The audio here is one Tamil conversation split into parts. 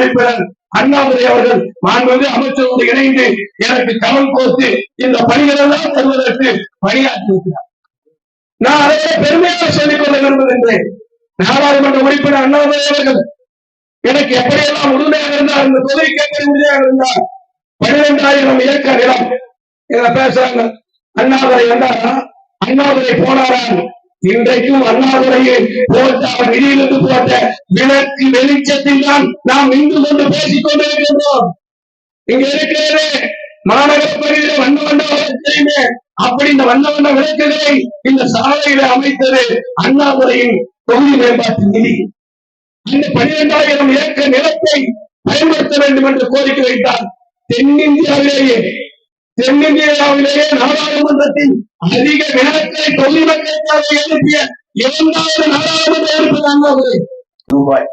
உறுப்பினர் அண்ணாமலை அவர்கள் மாண்புமிகு அமைச்சரோடு இணைந்து எனக்கு கவல் கோர்த்து இந்த பணிகளெல்லாம் தருவதற்கு பணியாற்றியிருக்கிறார் நான் அதை பெருமையாக சொல்லிக் கொள்ள விரும்புகின்றேன் நாடாளுமன்ற உறுப்பினர் அண்ணாமலை அவர்கள் எனக்கு எப்படியெல்லாம் உறுதியாக இருந்தார் இந்த தொகுதிக்கு எப்படி உறுதியாக இருந்தார். பன்னிரெண்டாயிரம் ஏக்கர் நிலம் இத பேசுறாங்க. அண்ணாதுரை வந்தாரா? அண்ணாதுரை போனாராம் இன்றைக்கும் அண்ணாதுரையை போட்ட அவர் நிதியிலிருந்து போட்ட விளக்கு வெளிச்சத்தில் தான் நாம் இன்று கொண்டு பேசிக் கொண்டிருக்கின்றோம். இங்க இருக்கிறது மாநகர பகுதியில் வண்ண வண்ண அப்படி இந்த வண்ண வண்ண விளக்குகளை இந்த சாலையில அமைத்தது அண்ணாதுரையின் தொகுதி மேம்பாட்டு நிதி. இந்த பனிரெண்டாயிரம் ஏக்கர் நிலத்தை பயன்படுத்த வேண்டும் என்று கோரிக்கை வைத்தார். தென்னிந்தியாவிலேயே தென்னிந்தியாவிலேயே நாடாளுமன்றத்தின் அதிக வினாக்களை தொழில் மக்களுக்காக எழுப்பிய இரண்டாவது நாடாளுமன்ற உறுப்பினர் அண்ணாதுரை ரூபாய்.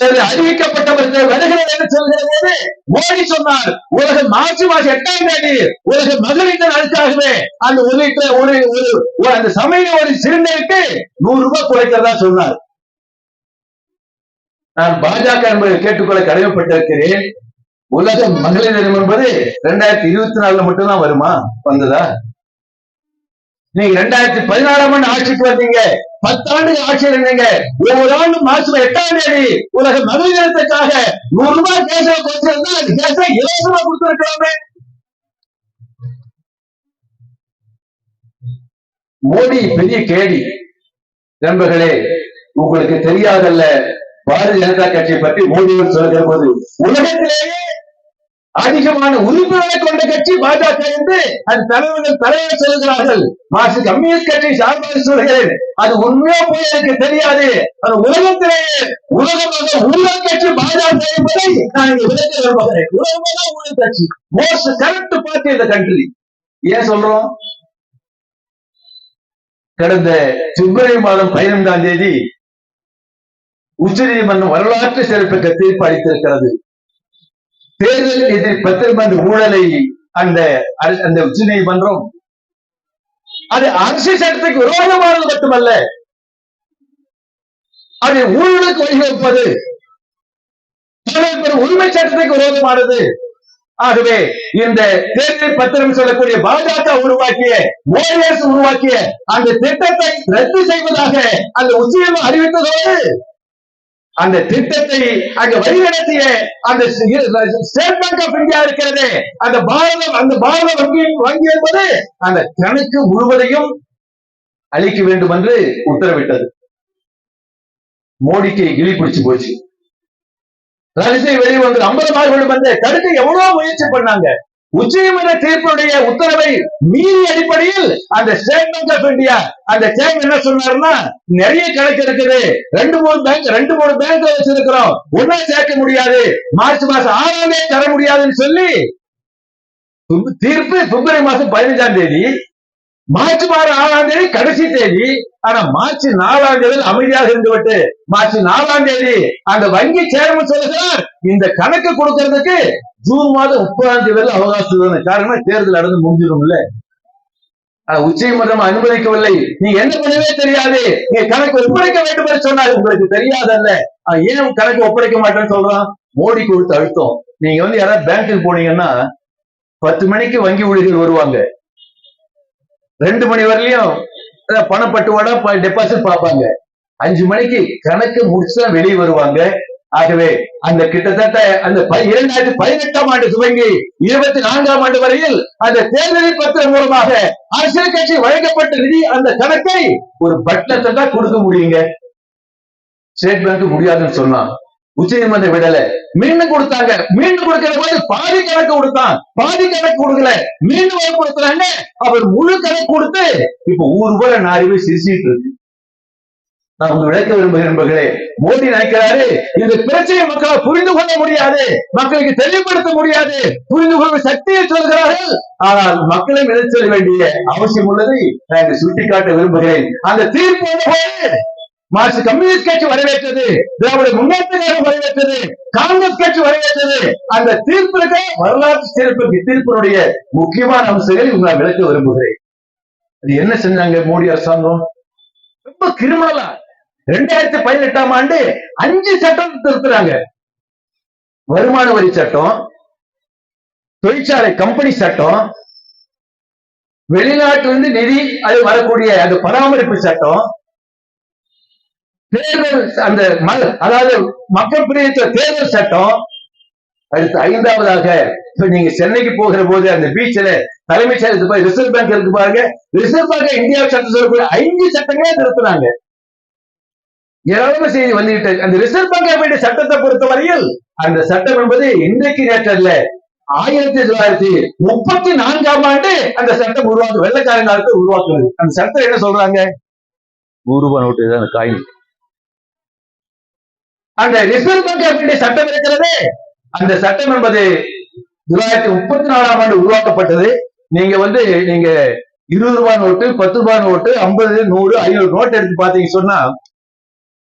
அறிவிக்கப்பட்டவர்கள் வருகிறது என்று சொல்கிற போது மோடி சொன்னார் உலக மார்ச் மாசம் எட்டாம் தேதி உலக மகளிர் நாளுக்காகவே அந்த ஒரு ஒரு ஒரு ஒரு- அந்த சமையல் ஒரு சிலிண்டருக்கு நூறு ரூபாய் குறைக்கிறதா சொன்னார். நான் பாஜக என்பதை கேட்டுக்கொள்ள கடமைப்பட்டிருக்கிறேன். உலக மகளிர் தினம் என்பது ரெண்டாயிரத்தி இருபத்தி நாலுல மட்டும்தான் வருமா? வந்ததா? நீங்க ரெண்டாயிரத்தி பதினாறாம் ஆண்டு ஆட்சிக்கு வந்தீங்க. பத்தாண்டு ஆட்சியில் இருந்தீங்க. ஒவ்வொரு ஆண்டு மாசம் எட்டாம் தேதி உலக மகளிர் தினத்துக்காக நூறு ரூபாய் கேசவ கொடுத்திருந்தா அது கேச இலவசமா கொடுத்திருக்கலாமே. மோடி பெரிய கேடி நண்பர்களே உங்களுக்கு தெரியாதல்ல. பாரதிய ஜனதா கட்சியை பற்றி மோடி சொல்கிற போது உலகத்திலேயே அதிகமான உறுப்பினர்களை கொண்ட கட்சி பாஜக என்று அது தலைவர்கள் தலைவர் சொல்கிறார்கள் மாசு கம்யூனிஸ்ட் கட்சி சார்பாக சொல்கிறேன் அது உண்மையா போய் எனக்கு தெரியாது. அது உலகத்திலேயே உலகமாக ஊழல் கட்சி பாஜக என்பதை நான் இங்க விளக்க விரும்புகிறேன். உலகமாக ஊழல் கட்சி. மோஸ்ட் கரெக்ட் பார்ட்டி இந்த கண்ட்ரி ஏன் சொல்றோம்? கடந்த பிப்ரவரி மாதம் பதினைந்தாம் தேதி உச்ச நீதிமன்றம் வரலாற்று சிறப்புக்கு தீர்ப்பு அளித்திருக்கிறது. தேர்தல் பத்திரம் அந்த ஊழலை அந்த அந்த உச்ச நீதிமன்றம் அது அரசியல் சட்டத்துக்கு விரோதமானது மட்டுமல்ல. அது ஊழலுக்கு வழிவகுப்பது. தலைவர் உரிமை சட்டத்துக்கு விரோதமானது. ஆகவே இந்த தேர்தல் பத்திரம் சொல்லக்கூடிய பாஜக உருவாக்கிய மோடி உருவாக்கிய அந்த திட்டத்தை ரத்து செய்வதாக அந்த உச்சநீதிமன்றம் அறிவித்ததோடு அந்த திட்டத்தை அங்க வழிநடத்திய அந்த ஸ்டேட் பேங்க் ஆஃப் இந்தியா இருக்கிறது அந்த பாரதம் அந்த பாரத வங்கி வங்கி என்பது அந்த கணக்கு முழுவதையும் அழிக்க வேண்டும் என்று உத்தரவிட்டது. மோடிக்கு கிளி பிடிச்சு போச்சு. ரகசிய வெளியே வந்து அம்பலமாக வேண்டும் என்று தடுக்க எவ்வளவு முயற்சி பண்ணாங்க. உச்சநீதிமன்ற தீர்ப்புடைய உத்தரவை மீறி அடிப்படையில் அந்த ஸ்டேட் பேங்க் ஆஃப் இந்தியா அந்த சேம் என்ன சொன்னாருன்னா நிறைய கணக்கு இருக்குது. ரெண்டு மூணு பேங்க் ரெண்டு மூணு பேங்க் வச்சிருக்கிறோம். ஒன்னா சேர்க்க முடியாது. மார்ச் மாசம் ஆறாம் தேதி தர முடியாதுன்னு சொல்லி தீர்ப்பு பிப்ரவரி மாசம் பதினஞ்சாம் தேதி மார்ச் மாதம் ஆறாம் தேதி கடைசி தேதி. ஆனா மார்ச் நாலாம் தேதி அமைதியாக இருந்துவிட்டு மார்ச் நாலாம் தேதி அந்த வங்கி சேர்மன் சொல்லுகிறார் இந்த கணக்கு கொடுக்கறதுக்கு ஜூன் மாதம் முப்பதாம் தேதி அவகாசம் காரணம் தேர்தல் நடந்து முடிஞ்சிடும் இல்ல. உச்சநீதிமன்றம் அனுமதிக்கவில்லை. நீ என்ன பண்ணவே தெரியாது. நீ கணக்கு ஒப்படைக்க வேண்டும் என்று சொன்னாரு உங்களுக்கு தெரியாதல்ல. அவன் ஏன் கணக்கு ஒப்படைக்க மாட்டேன்னு சொல்றான்? மோடி கொடுத்த அழுத்தம். நீங்க வந்து யாராவது பேங்க்குக்கு போனீங்கன்னா பத்து மணிக்கு வங்கி ஊழியர்கள் வருவாங்க. ரெண்டு மணி வரலையும் பணப்பட்டுவாடா டெபாசிட் பார்ப்பாங்க. அஞ்சு மணிக்கு கணக்கு முடிச்சுதான் வெளியே வருவாங்க. ஆகவே அந்த கிட்டத்தட்ட அந்த ப- இரண்டாயிரத்தி பதினெட்டாம் ஆண்டு துவங்கி இருபத்தி நான்காம் ஆண்டு வரையில் அந்த தேர்தல் பத்திரம் மூலமாக அரசியல் கட்சி வழங்கப்பட்ட நிதி அந்த கணக்கை ஒரு பட்டத்தை தான் கொடுக்க முடியுங்க. ஸ்டேட் பேங்க் முடியாதுன்னு சொன்னான். உச்சநீதிமன்ற விடல. மீண்டும் கொடுத்தாங்க. மீண்டும் கொடுக்கிற போது பாதி கணக்கு கொடுத்தான். பாதி கணக்கு கொடுக்கல. மீண்டும் ஒரு கொடுக்குறாங்க அவர் முழு கணக்கு கொடுத்து இப்ப ஊர் போல நாலு பேர் சிரிச்சிட்டு இருக்கு. நான் உங்க விளக்க விரும்புகிறேன் நண்பர்களே. மோடி நினைக்கிறாரு இந்த பிரச்சனை மக்களால் புரிந்து கொள்ள முடியாது. மக்களுக்கு தெளிவுபடுத்த முடியாது. புரிந்து கொள்ளும் சக்தியை சொல்கிறார்கள். ஆனால் மக்களை விளைச்சல் வேண்டிய அவசியம் உள்ளதை நான் இங்கு சுட்டிக்காட்ட விரும்புகிறேன். அந்த தீர்ப்பு மார்க்சிஸ்ட் கம்யூனிஸ்ட் கட்சி வரவேற்றது திராவிட முன்னேற்ற கழகம் வரவேற்றது காங்கிரஸ் கட்சி வரவேற்றது. அந்த தீர்ப்பிற்கு வரலாற்று சிறப்பு தீர்ப்பினுடைய முக்கியமான அம்சங்களை நான் விளக்க விரும்புகிறேன். அது என்ன செஞ்சாங்க மோடி அரசாங்கம்? ரொம்ப கிரிமினலா? ரெண்டாயிரத்தி பதினெட்டாம் ஆண்டு அஞ்சு சட்டம் திருத்துறாங்க. வருமான வரி சட்டம் தொழிற்சாலை கம்பெனி சட்டம் வெளிநாட்டிலிருந்து நிதி அது வரக்கூடிய அந்த பராமரிப்பு சட்டம் தேர்தல் அந்த அதாவது மக்கள் பிரியத்த தேர்தல் சட்டம் அடுத்து ஐந்தாவதாக இப்ப நீங்க சென்னைக்கு போகிற போது அந்த பீச்சில் தலைமைச் செயலகத்துக்கு போய் ரிசர்வ் பேங்க் இருக்கு பாருங்க. ரிசர்வ் பேங்க் இந்தியா சட்டம் சொல்லக்கூடிய ஐந்து சட்டங்களே திருத்துறாங்க ஏராளமான செய்தி வந்துகிட்டு அந்த ரிசர்வ் பேங்க் ஆஃப் இந்தியா சட்டத்தை பொறுத்தவரையில் அந்த சட்டம் என்பது இன்றைக்கு நேற்று அல்ல ஆயிரத்தி தொள்ளாயிரத்தி முப்பத்தி நான்காம் ஆண்டு அந்த சட்டம் உருவாக்கு வெள்ளக்காரன் காலத்தை உருவாக்குறது அந்த சட்டம் என்ன சொல்றாங்க? நூறு ரூபாய் நோட்டு தான் காயின் அந்த ரிசர்வ் பேங்க் ஆஃப் சட்டம் இருக்கிறது. அந்த சட்டம் என்பது தொள்ளாயிரத்தி முப்பத்தி நாலாம் ஆண்டு உருவாக்கப்பட்டது. நீங்க வந்து நீங்க இருபது ரூபாய் நோட்டு பத்து ரூபாய் நோட்டு ஐம்பது நூறு ஐநூறு நோட்டு எடுத்து பாத்தீங்க சொன்னா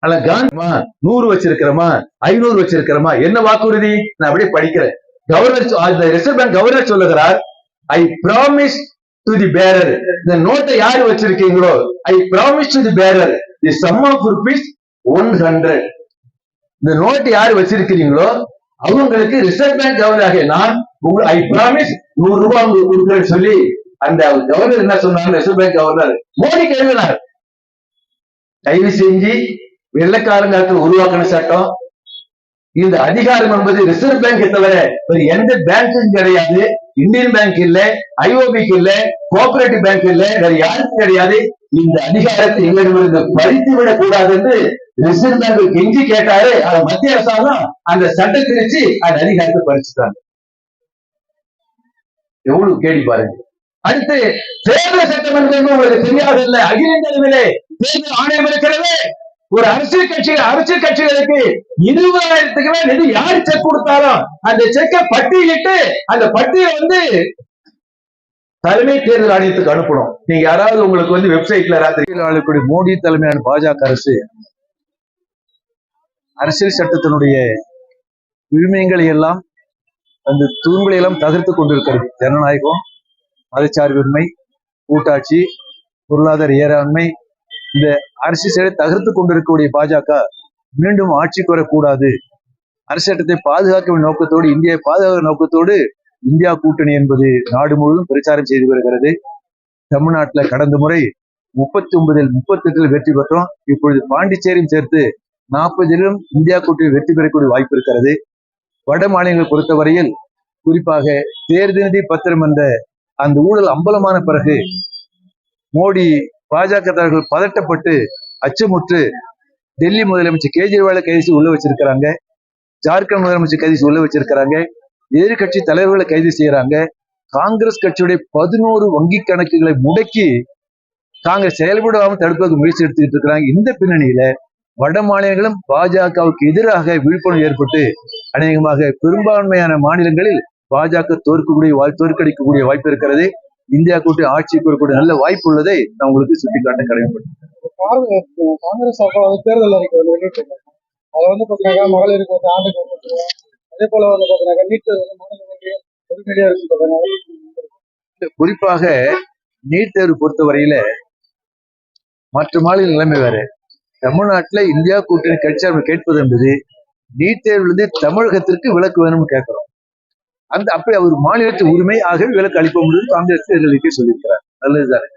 அல்ல காந்திமா நூறு வச்சிருக்கிறோமா ஐநூறு வச்சிருக்கிறோமா என்ன வாக்குறுதி? நான் அப்படியே படிக்கிறேன். கவர்னர் அந்த ரிசர்வ் பேங்க் கவர்னர் சொல்லுகிறார் ஐ ப்ராமிஸ் டு தி பேரர் இந்த நோட்டை யாரு வச்சிருக்கீங்களோ I promise to the bearer the sum of rupees one hundred இந்த நோட்டு யாரு வச்சிருக்கிறீங்களோ அவங்களுக்கு ரிசர்வ் பேங்க் கவர்னராக நான் உங்க ஐ ப்ராமிஸ் நூறு ரூபாய் உங்களுக்கு கொடுக்குறேன்னு சொல்லி அந்த கவர்னர் என்ன சொன்னாங்க ரிசர்வ் பேங்க் கவர்னர் மோடி எழுதினார் தயவு செஞ்சு வெள்ளக்காரங்காலத்தில் உருவாக்கின சட்டம். இந்த அதிகாரம் என்பது ரிசர்வ் பேங்க் தவிர வேறு எந்த பேங்க்கும் கிடையாது. இந்தியன் பேங்க் இல்ல ஐஓபிக்கு இல்ல கோஆபரேட்டிவ் பேங்க் இல்ல வேற யாருக்கும் கிடையாது. இந்த அதிகாரத்தை எங்களிடமிருந்து பறித்து விடக் கூடாது என்று ரிசர்வ் பேங்க் கெஞ்சி கேட்டாரு. அதை மத்திய அரசாங்கம் அந்த சட்டை திரிச்சு அந்த அதிகாரத்தை பறிச்சுட்டாங்க. எவ்வளவு கேடி பாருங்க. அடுத்து தேர்தல் சட்டமன்றம் உங்களுக்கு தெரியாது இல்லை அகில இந்திய அளவிலே தேர்தல் ஆணையம் இருக்கிறது. ஒரு அரசியல் கட்சி அரசியல் கட்சிகளுக்கு இருபதாயிரத்துக்கு மேல் நிதி யார் செக் கொடுத்தாலும் அந்த செக்கை பட்டியலிட்டு அந்த பட்டியலை வந்து தலைமை தேர்தல் ஆணையத்துக்கு அனுப்பணும். நீங்க யாராவது உங்களுக்கு வந்து வெப்சைட்ல ராத்திரி ஆளக்கூடிய மோடி தலைமையான பாஜக அரசு அரசியல் சட்டத்தினுடைய விழுமியங்களை எல்லாம் அந்த தூண்களை எல்லாம் தகர்த்து கொண்டிருக்கிறது. ஜனநாயகம் மதச்சார்பின்மை கூட்டாட்சி பொருளாதார ஏறாண்மை இந்த அரசியலை தகர்த்து கொண்டிருக்கக்கூடிய பாஜக மீண்டும் ஆட்சிக்கு வரக்கூடாது. அரசு சட்டத்தை பாதுகாக்கும் நோக்கத்தோடு இந்தியாவை பாதுகாக்கும் நோக்கத்தோடு இந்தியா கூட்டணி என்பது நாடு முழுவதும் பிரச்சாரம் செய்து வருகிறது. தமிழ்நாட்டுல கடந்த முறை முப்பத்தி ஒன்பதில் முப்பத்தி எட்டில் வெற்றி பெற்றோம். இப்பொழுது பாண்டிச்சேரியும் சேர்த்து நாற்பதிலும் இந்தியா கூட்டணி வெற்றி பெறக்கூடிய வாய்ப்பு இருக்கிறது. வட மாநிலங்களை பொறுத்தவரையில் குறிப்பாக தேர்தினதி பத்திரம் என்ற அந்த ஊழல் அம்பலமான பிறகு மோடி பாஜக தலைவர்கள் பதட்டப்பட்டு அச்சமுற்று டெல்லி முதலமைச்சர் கேஜ்ரிவாலை கைது செய்து உள்ள வச்சிருக்கிறாங்க. ஜார்க்கண்ட் முதலமைச்சர் கைது செய்து உள்ள வச்சிருக்கிறாங்க. எதிர்கட்சி தலைவர்களை கைது செய்யறாங்க. காங்கிரஸ் கட்சியுடைய பதினோரு வங்கி கணக்குகளை முடக்கி காங்கிரஸ் செயல்படாமல் தடுப்பதற்கு முயற்சி எடுத்துக்கிட்டு இருக்கிறாங்க. இந்த பின்னணியில வட மாநிலங்களும் பாஜகவுக்கு எதிராக விழிப்புணர்வு ஏற்பட்டு அநேகமாக பெரும்பான்மையான மாநிலங்களில் பாஜக தோற்கக்கூடிய வாய் தோற்கடிக்கக்கூடிய வாய்ப்பு இருக்கிறது. இந்தியா கூட்டணி ஆட்சிக்கு வரக்கூடிய நல்ல வாய்ப்பு உள்ளதை நான் உங்களுக்கு சுட்டிக்காட்ட கடமைப்பட்டேன் காங்கிரஸ் தேர்தல் அறிக்கை வந்து வெளியிட்டிருக்காங்க அதை வந்து பார்த்தீங்கன்னா மகளிருக்கு வந்து ஆண்டுக்கு. அதே போல வந்து பார்த்தீங்கன்னா நீட் தேர்வு வந்து சொல்றாங்க குறிப்பாக நீட் தேர்வு பொறுத்தவரையில மற்ற மாநில நிலைமை வேற. தமிழ்நாட்டுல இந்தியா கூட்டணி கட்சி அவங்க கேட்பது என்பது நீட் தேர்விலிருந்து தமிழகத்திற்கு விலக்கு வேணும்னு கேட்கிறோம். அந்த அப்படி அவர் மாநிலத்து உரிமை ஆகவே விலக்கு அளிப்போம் என்று காங்கிரஸ் தேர்தலுக்கே சொல்லியிருக்கிறார். நல்லதுதான்?